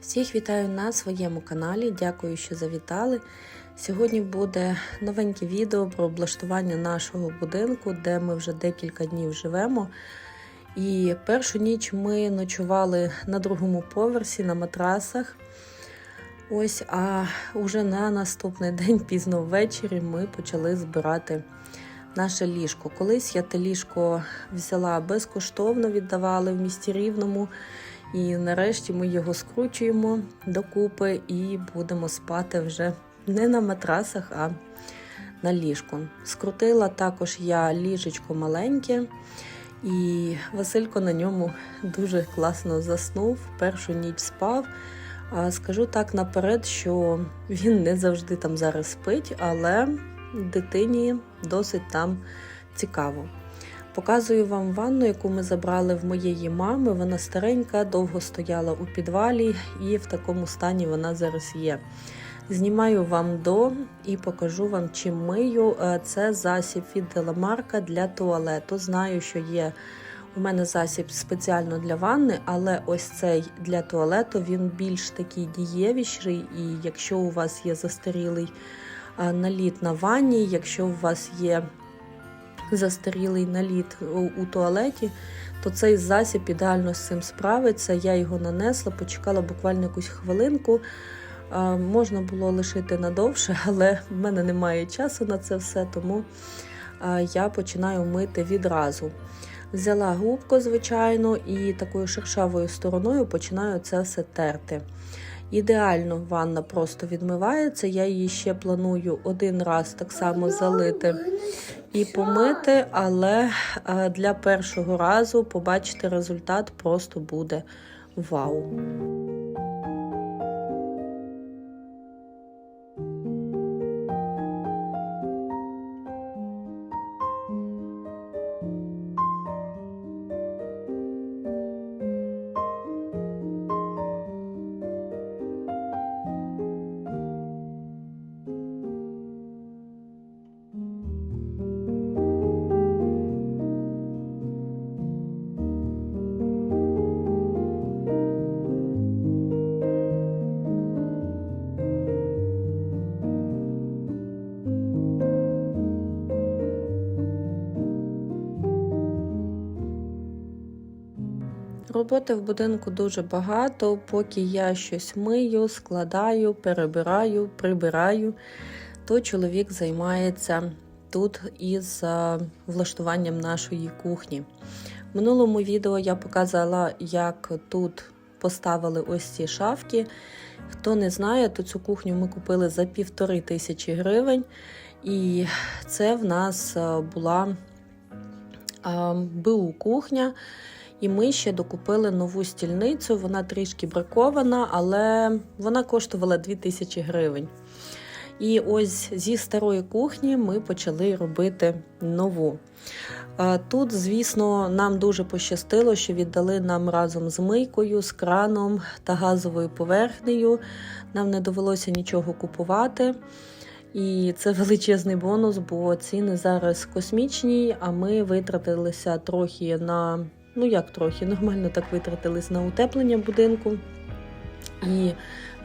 Всіх вітаю на своєму каналі. Дякую, що завітали. Сьогодні буде новеньке відео про облаштування нашого будинку, де ми вже декілька днів живемо. І першу ніч ми ночували на другому поверсі на матрасах. Ось, а уже на наступний день, пізно ввечері, ми почали збирати наше ліжко. Колись я те ліжко взяла безкоштовно, віддавали в місті рівному. І нарешті ми його скручуємо докупи і будемо спати вже не на матрасах, а на ліжку. Скрутила також я ліжечко маленьке, і Василько на ньому дуже класно заснув. Першу ніч спав. А скажу так наперед, що він не завжди там зараз спить, але дитині досить там цікаво. Показую вам ванну, яку ми забрали в моєї мами. Вона старенька, довго стояла у підвалі, і в такому стані вона зараз є. Знімаю вам до і покажу вам, чим мию. Це засіб від Деламарка для туалету. Знаю, що є у мене засіб спеціально для ванни, але ось цей для туалету він більш такий дієвіший. І якщо у вас є застарілий наліт на ванні, якщо у вас є застарілий наліт у, туалеті, то цей засіб ідеально з цим справиться. Я його нанесла, почекала буквально якусь хвилинку. Можна було лишити надовше, але в мене немає часу на це все, тому я починаю мити відразу. Взяла губку, звичайно, і такою шершавою стороною починаю це все терти. Ідеально ванна просто відмивається. Я її ще планую один раз так само залити і помити, але для першого разу побачити результат просто буде вау. Роботи в будинку дуже багато, поки я щось мию, складаю, перебираю, прибираю, то чоловік займається тут із влаштуванням нашої кухні. В минулому відео я показала, як тут поставили ось ці шафки. Хто не знає, то цю кухню ми купили за півтори тисячі гривень. І це в нас була БУ кухня. І ми ще докупили нову стільницю. Вона трішки бракована, але вона коштувала 2000 гривень. І ось зі старої кухні ми почали робити нову. Тут, звісно, нам дуже пощастило, що віддали нам разом з мийкою, з краном та газовою поверхнею. Нам не довелося нічого купувати. І це величезний бонус, бо ціни зараз космічні, а ми витратилися трохи на ну як трохи, нормально так витратились на утеплення будинку. І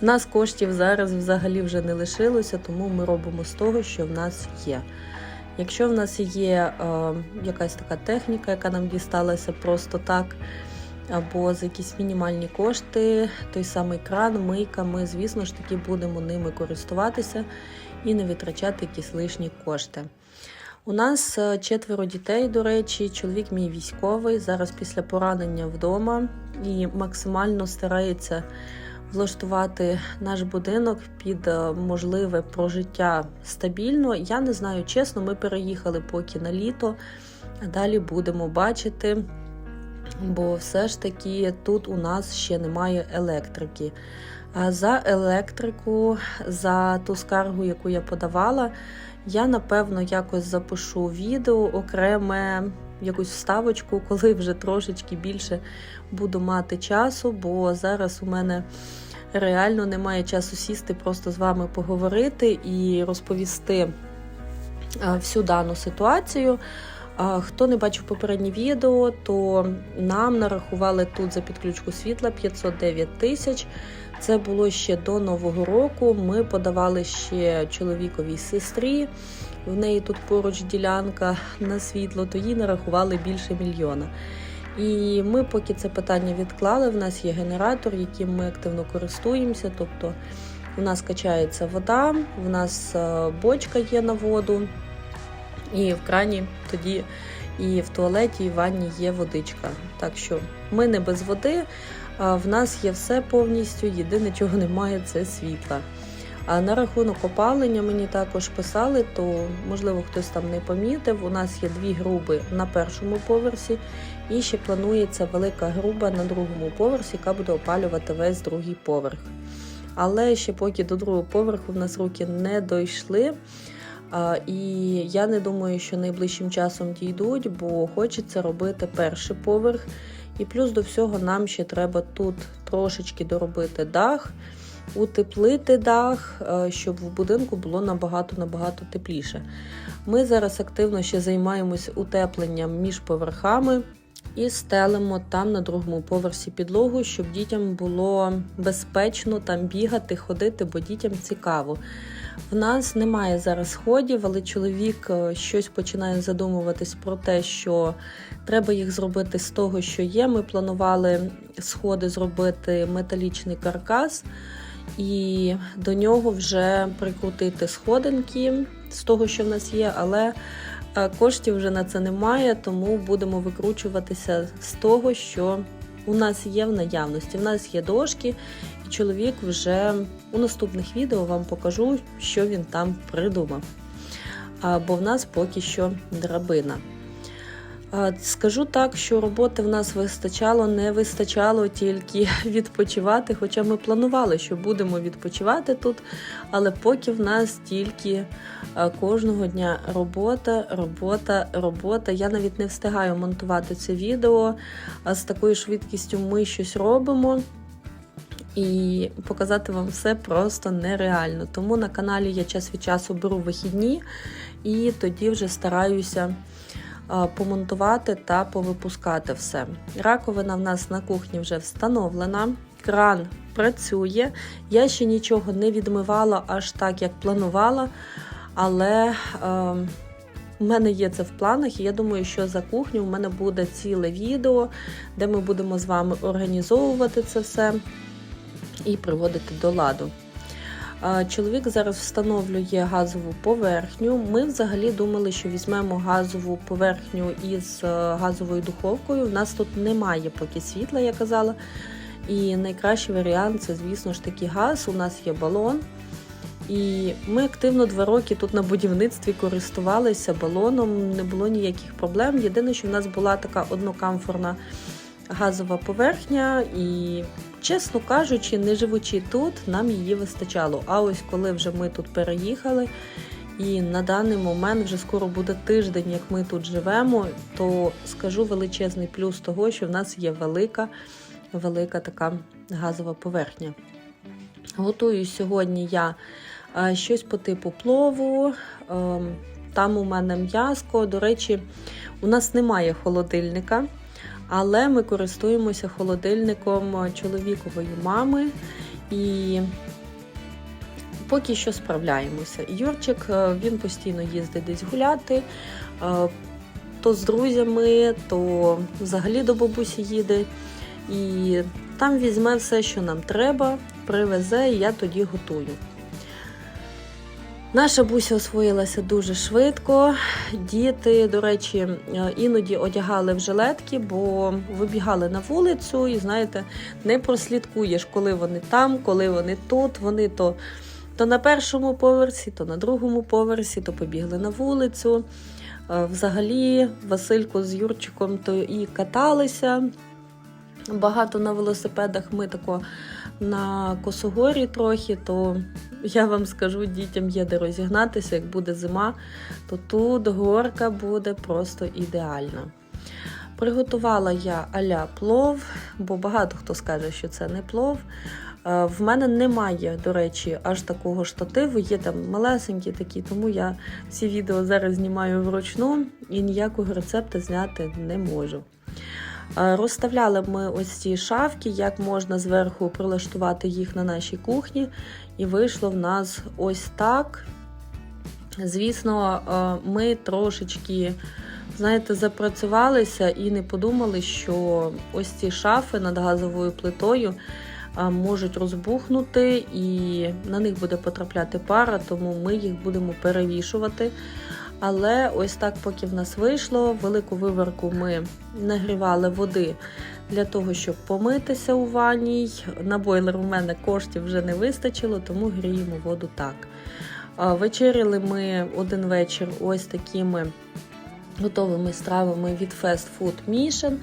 в нас коштів зараз взагалі вже не лишилося, тому ми робимо з того, що в нас є. Якщо в нас є е, якась така техніка, яка нам дісталася просто так, або за якісь мінімальні кошти, той самий кран, мийка, ми, звісно ж таки, будемо ними користуватися і не витрачати якісь лишні кошти. У нас е, четверо дітей, до речі, чоловік мій військовий, зараз після поранення вдома і максимально старається влаштувати наш будинок під е, можливе прожиття стабільно. Я не знаю, чесно, ми переїхали поки на літо, а далі будемо бачити, бо все ж таки тут у нас ще немає електрики. А за електрику, за ту скаргу, яку я подавала. Я, напевно, якось запишу відео окреме, якусь вставочку, коли вже трошечки більше буду мати часу, бо зараз у мене реально немає часу сісти, просто з вами поговорити і розповісти всю дану ситуацію. Хто не бачив попереднє відео, то нам нарахували тут за підключку світла 509 тисяч. Це було ще до Нового року. Ми подавали ще чоловіковій сестрі. В неї тут поруч ділянка на світло, то їй нарахували більше мільйона. І ми поки це питання відклали. В нас є генератор, яким ми активно користуємося. Тобто у нас качається вода, в нас е, бочка є на воду, і в крані тоді і в туалеті, і в ванні є водичка. Так що ми не без води, в нас є все повністю. Єдине, чого немає, це світла. А на рахунок опалення мені також писали, то можливо хтось там не помітив. У нас є дві груби на першому поверсі, і ще планується велика груба на другому поверсі, яка буде опалювати весь другий поверх. Але ще поки до другого поверху в нас руки не дійшли. І я не думаю, що найближчим часом дійдуть, бо хочеться робити перший поверх. І плюс до всього нам ще треба тут трошечки доробити дах, утеплити дах, е, щоб в будинку було набагато-набагато тепліше. Ми зараз активно ще займаємось утепленням між поверхами і стелимо там на другому поверсі підлогу, щоб дітям було безпечно там бігати, ходити, бо дітям цікаво. В нас немає зараз сходів, але чоловік е, щось починає задумуватись про те, що треба їх зробити з того, що є. Ми планували сходи зробити металічний каркас, і до нього вже прикрутити сходинки з того, що в нас є, але е, коштів вже на це немає, тому будемо викручуватися з того, що у нас є в наявності. В нас є дошки, чоловік вже у наступних відео вам покажу, що він там придумав. Бо в нас поки що драбина. Скажу так, що роботи в нас вистачало, не вистачало тільки відпочивати. Хоча ми планували, що будемо відпочивати тут, але поки в нас тільки кожного дня робота, робота, робота. Я навіть не встигаю монтувати це відео. З такою швидкістю ми щось робимо. І показати вам все просто нереально. Тому на каналі я час від часу беру вихідні і тоді вже стараюся помонтувати та повипускати все. Раковина в нас на кухні вже встановлена, кран працює. Я ще нічого не відмивала аж так, як планувала, але. Е, у мене є це в планах, і я думаю, що за кухню у мене буде ціле відео, де ми будемо з вами організовувати це все і приводити до ладу. Чоловік зараз встановлює газову поверхню. Ми взагалі думали, що візьмемо газову поверхню із е, газовою духовкою. У нас тут немає поки світла, я казала. І найкращий варіант це, звісно ж таки, газ. У нас є балон. І ми активно два роки тут на будівництві користувалися балоном, не було ніяких проблем. Єдине, що в нас була така однокамфорна газова поверхня, і, чесно кажучи, не живучи тут, нам її вистачало. А ось коли вже ми тут переїхали, і на даний момент вже скоро буде тиждень, як ми тут живемо, то скажу величезний плюс того, що в нас є велика, велика така газова поверхня. Готую сьогодні я щось по типу плову. Ем, там у мене м'язко. До речі, у нас немає холодильника, але ми користуємося холодильником чоловікової мами і поки що справляємося. Юрчик е, він постійно їздить десь гуляти. Е, то з друзями, то взагалі до бабусі їде. І там візьме все, що нам треба, привезе, і я тоді готую. Наша буся освоїлася дуже швидко. Діти, до речі, е, іноді одягали в жилетки, бо вибігали на вулицю, і знаєте, не прослідкуєш, коли вони там, коли вони тут. Вони то, то на першому поверсі, то на другому поверсі, то побігли на вулицю. Е, взагалі, Василько з Юрчиком то і каталися. Багато на велосипедах ми тако на косогорі трохи, то я вам скажу, дітям є де розігнатися, як буде зима, то тут горка буде просто ідеальна. Приготувала я аля плов, бо багато хто скаже, що це не плов. Е, В мене немає, до речі, аж такого штативу. Є там малесенькі такі, тому я всі відео зараз знімаю вручну і ніякого рецепту зняти не можу. Е, Розставляли ми ось ці шафки, як можна зверху прилаштувати їх на нашій кухні, і вийшло в нас ось так. Звісно, е, ми трошечки, знаєте, запрацювалися і не подумали, що ось ці шафи над газовою плитою можуть розбухнути і на них буде потрапляти пара, тому ми їх будемо перевішувати. Але ось так, поки в нас вийшло, велику виверку ми нагрівали води для того, щоб помитися у ванній. На бойлер у мене коштів вже не вистачило, тому гріємо воду так. Вечеряли ми один вечір ось такими готовими стравами від Fast Food Mission.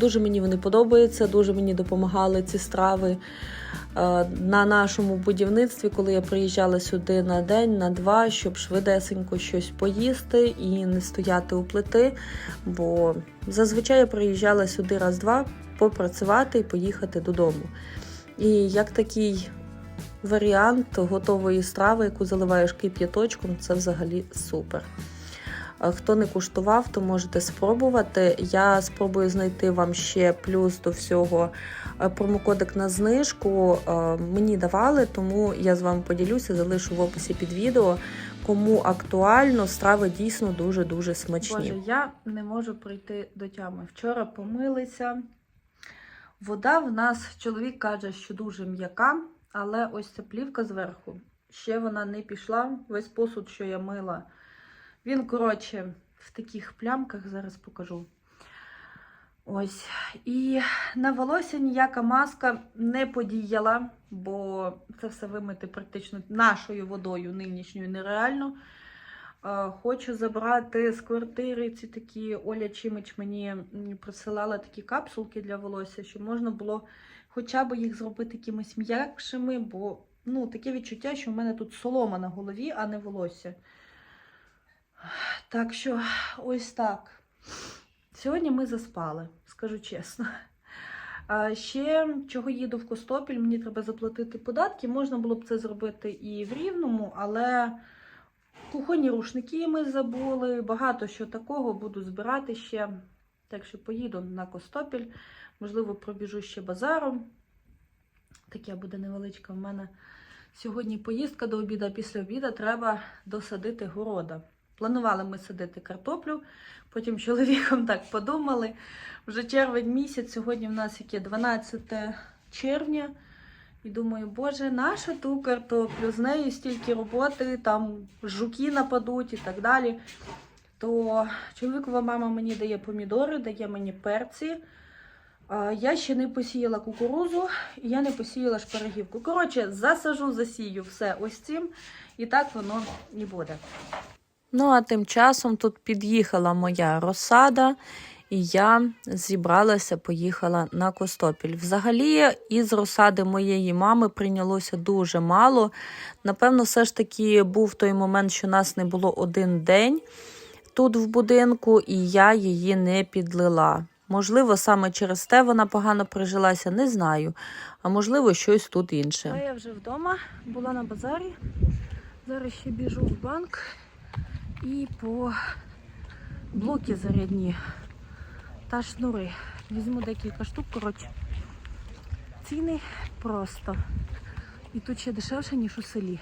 Дуже мені вони подобаються, дуже мені допомагали ці страви на нашому будівництві, коли я приїжджала сюди на день, на два, щоб швидесенько щось поїсти і не стояти у плити. Бо зазвичай я приїжджала сюди раз-два попрацювати і поїхати додому. І як такий варіант готової страви, яку заливаєш кип'яточком, це взагалі супер. Е, Хто не куштував, то можете спробувати. Я спробую знайти вам ще плюс до всього е, промокодик на знижку. Е, Мені давали, тому я з вами поділюся, залишу в описі під відео. Кому актуально, страви дійсно дуже-дуже смачні. Боже, я не можу прийти до тями. Вчора помилися. Вода в нас, чоловік каже, що дуже м'яка, але ось ця плівка зверху. Ще вона не пішла. Весь посуд, що я мила. Він, коротше, в таких плямках зараз покажу. Ось. І на волосся ніяка маска не подіяла, бо це все вимити практично нашою водою нинішньою нереально. Е, Хочу забрати з квартири ці такі Оля Чимич мені присилала такі капсулки для волосся, щоб можна було хоча б їх зробити якимись м'якшими, бо ну, таке відчуття, що в мене тут солома на голові, а не волосся. Так що ось так. Сьогодні ми заспали, скажу чесно. А ще чого їду в Костопіль, мені треба заплатити податки. Можна було б це зробити і в Рівному, але кухонні рушники ми забули. Багато що такого буду збирати ще. Так що поїду на Костопіль. Можливо, пробіжу ще базаром. Таке буде невеличка в мене сьогодні поїздка до обіду. а Після обіду треба досадити города. Планували ми садити картоплю, потім чоловіком так подумали. Вже червень місяць, сьогодні в нас яке 12 червня. І думаю, боже, наша ту картоплю, з нею стільки роботи, там жуки нападуть і так далі. То чоловікова мама мені дає помідори, дає мені перці. Я ще не посіяла кукурузу, і я не посіяла шпарагівку. Коротше, засажу, засію все ось цим, і так воно і буде. Ну, а тим часом тут під'їхала моя розсада, і я зібралася, поїхала на Костопіль. Взагалі, із розсади моєї мами прийнялося дуже мало. Напевно, все ж таки був той момент, що нас не було один день тут в будинку, і я її не підлила. Можливо, саме через те вона погано прижилася, не знаю. А можливо, щось тут інше. Я вже вдома, була на базарі. Зараз ще біжу в банк і по блоки зарядні та шнури. Візьму декілька штук, коротше. Ціни просто. І тут ще дешевше, ніж у селі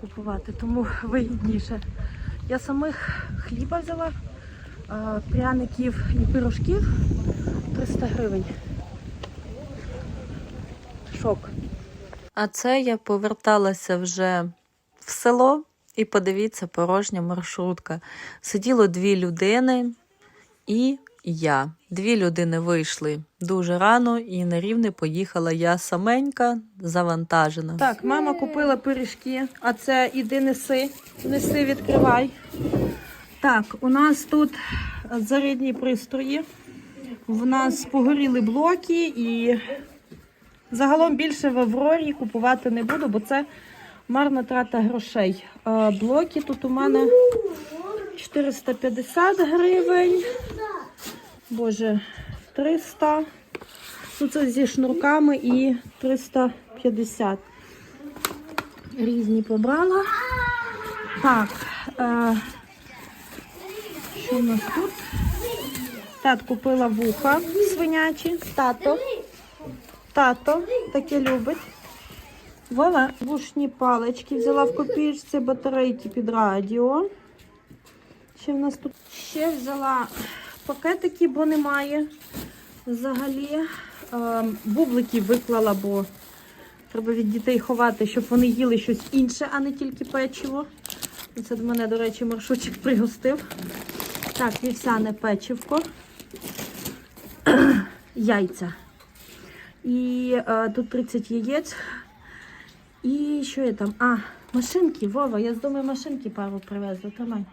купувати, тому вигідніше. Я самих хліба взяла, пряників і пирожків 300 гривень. Шок. А це я поверталася вже в село, і подивіться, порожня маршрутка. Сиділо дві людини і я. Дві людини вийшли дуже рано, і на рівне поїхала я саменька, завантажена. Так, мама купила пиріжки, а це іди неси, неси, відкривай. Так, у нас тут зарядні пристрої. В нас погоріли блоки і загалом більше в Аврорі купувати не буду, бо це марна трата грошей. Блоки тут у мене 450 гривень. Боже, 300. Ну, це зі шнурками і 300 250. Різні побрала. Так, е, що в нас тут? Тат купила вуха свинячі. Тато. Тато таке любить. Вова, вушні палички взяла в копійці, батарейки під радіо. Ще в нас тут ще взяла пакетики, бо немає. Взагалі е, бублики виклала, бо треба від дітей ховати, щоб вони їли щось інше, а не тільки печиво. Це до мене, до речі, маршрутчик пригостив. Так, вівсяне печивко, яйця. І е, тут 30 яєць. І що є там? А, машинки, Вова, я з дому машинки пару привезла. Тримай.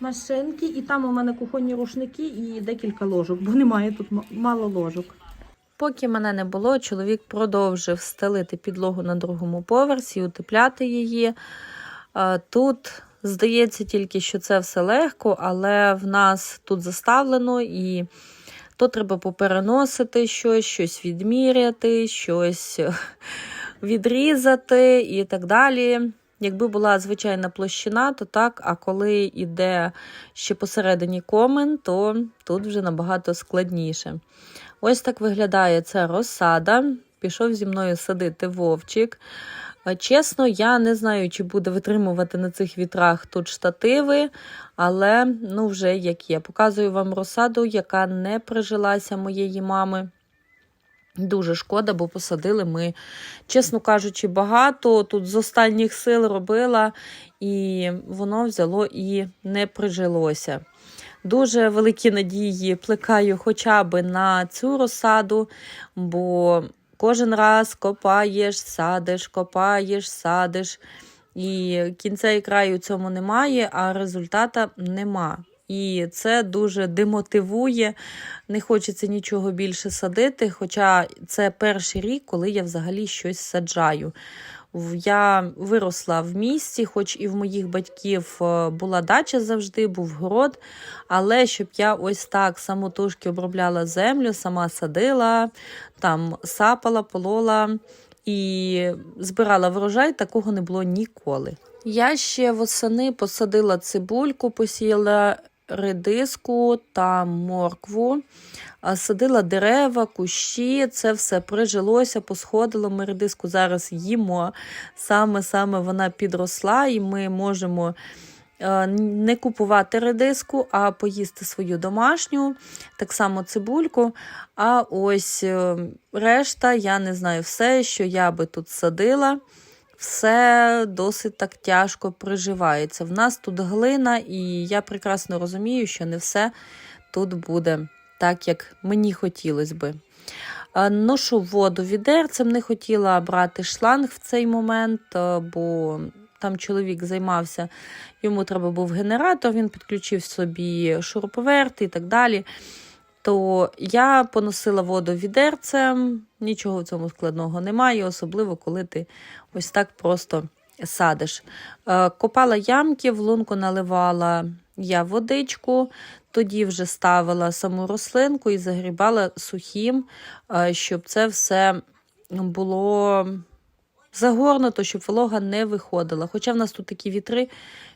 Машинки, і там у мене кухонні рушники і декілька ложок, бо немає тут мало ложок. Поки мене не було, чоловік продовжив стелити підлогу на другому поверсі, утепляти її. Е, Тут здається тільки, що це все легко, але в нас тут заставлено і то треба попереносити щось, щось відміряти, щось відрізати і так далі. Якби була звичайна площина, то так, а коли йде ще посередині комен, то тут вже набагато складніше. Ось так виглядає ця розсада. Пішов зі мною садити вовчик. Чесно, я не знаю, чи буде витримувати на цих вітрах тут штативи, але ну вже як є. Показую вам розсаду, яка не прижилася моєї мами. Дуже шкода, бо посадили ми, чесно кажучи, багато. Тут з останніх сил робила, і воно взяло і не прижилося. Дуже великі надії плекаю хоча б на цю розсаду, бо кожен раз копаєш, садиш, копаєш, садиш. І кінця і краю цьому немає, а результата нема. І це дуже демотивує. Не хочеться нічого більше садити. Хоча це перший рік, коли я взагалі щось саджаю. Я виросла в місті, хоч і в моїх батьків е, була дача завжди, був город. Але щоб я ось так самотужки обробляла землю, сама садила, там сапала, полола і збирала врожай, такого не було ніколи. Я ще восени посадила цибульку, посіяла редиску та моркву, садила дерева, кущі, це все прижилося, посходило. Ми редиску зараз їмо. Саме-саме вона підросла, і ми можемо е, не купувати редиску, а поїсти свою домашню, так само цибульку. А ось е, решта, я не знаю, все, що я би тут садила, все досить так тяжко приживається. В нас тут глина, і я прекрасно розумію, що не все тут буде так, як мені хотілося би. Е, Ношу воду відерцем, не хотіла брати шланг в цей момент, е, бо там чоловік займався, йому треба був генератор, він підключив собі шуруповерт і так далі. То я поносила воду відерцем, нічого в цьому складного немає, особливо коли ти ось так просто садиш. Е, Копала ямки, в лунку наливала я водичку, тоді вже ставила саму рослинку і загрібала сухим, е, щоб це все було загорнуто, щоб волога не виходила. Хоча в нас тут такі вітри,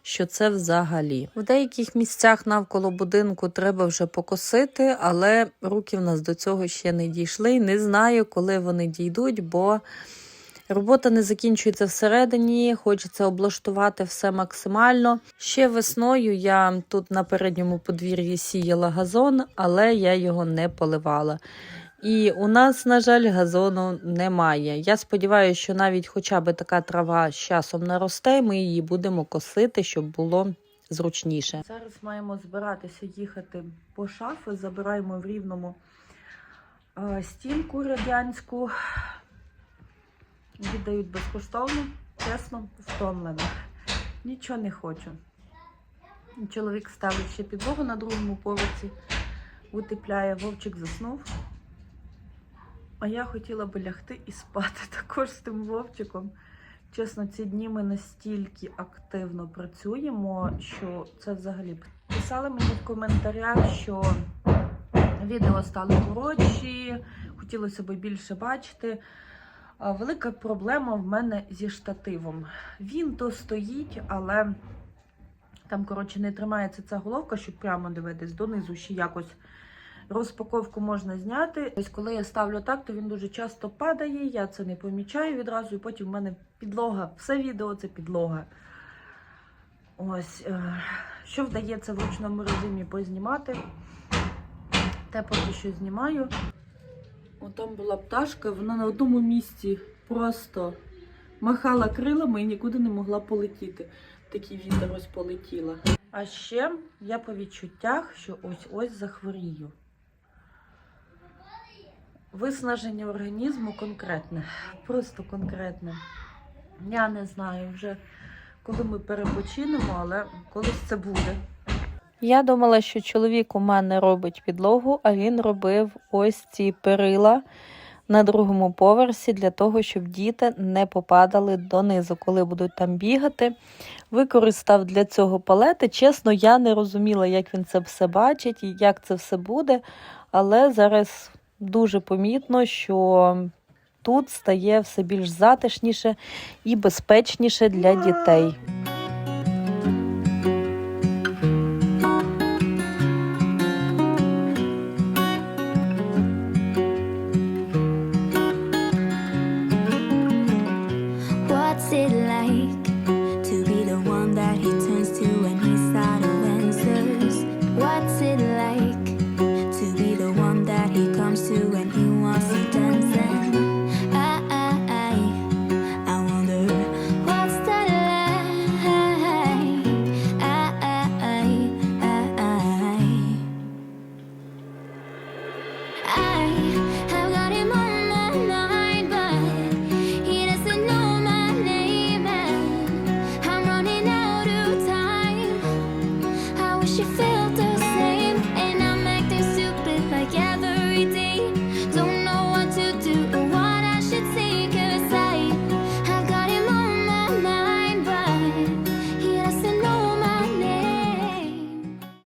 що це взагалі. В деяких місцях навколо будинку треба вже покосити, але руки в нас до цього ще не дійшли. Не знаю, коли вони дійдуть, бо робота не закінчується всередині, хочеться облаштувати все максимально. Ще весною я тут на передньому подвір'ї сіяла газон, але я його не поливала. І у нас, на жаль, газону немає. Я сподіваюся, що навіть хоча б така трава з часом наросте, ми її будемо косити, щоб було зручніше. Зараз маємо збиратися їхати по шафи, забираємо в рівному е, стінку радянську. Віддають безкоштовно, чесно, втомлена. Нічого не хочу. Чоловік ставить ще підлогу на другому поверсі, утепляє, вовчик заснув. А я хотіла би лягти і спати також з тим вовчиком. Чесно, ці дні ми настільки активно працюємо, що це взагалі. Писали мені в коментарях, що відео стали коротші, хотілося б більше бачити. Велика проблема в мене зі штативом. Він то стоїть, але там, коротше, не тримається ця головка, щоб прямо дивитись донизу ще якось. Розпаковку можна зняти. Ось коли я ставлю так, то він дуже часто падає. Я це не помічаю відразу, і потім в мене підлога. Все відео це підлога. Ось, е, що вдається в ручному режимі познімати. Те поки що знімаю. О, там була пташка, вона на одному місці просто махала крилами і нікуди не могла полетіти. Такий вітер ось полетіла. А ще я по відчуттях, що ось-ось захворію. Виснаження організму конкретне, просто конкретне. Я не знаю вже, коли ми перепочинемо, але колись це буде. Я думала, що чоловік у мене робить підлогу, а він робив ось ці перила на другому поверсі для того, щоб діти не попадали донизу, коли будуть там бігати. Використав для цього палети. Чесно, я не розуміла, як він це все бачить і як це все буде. Але зараз дуже помітно, що тут стає все більш затишніше і безпечніше для дітей.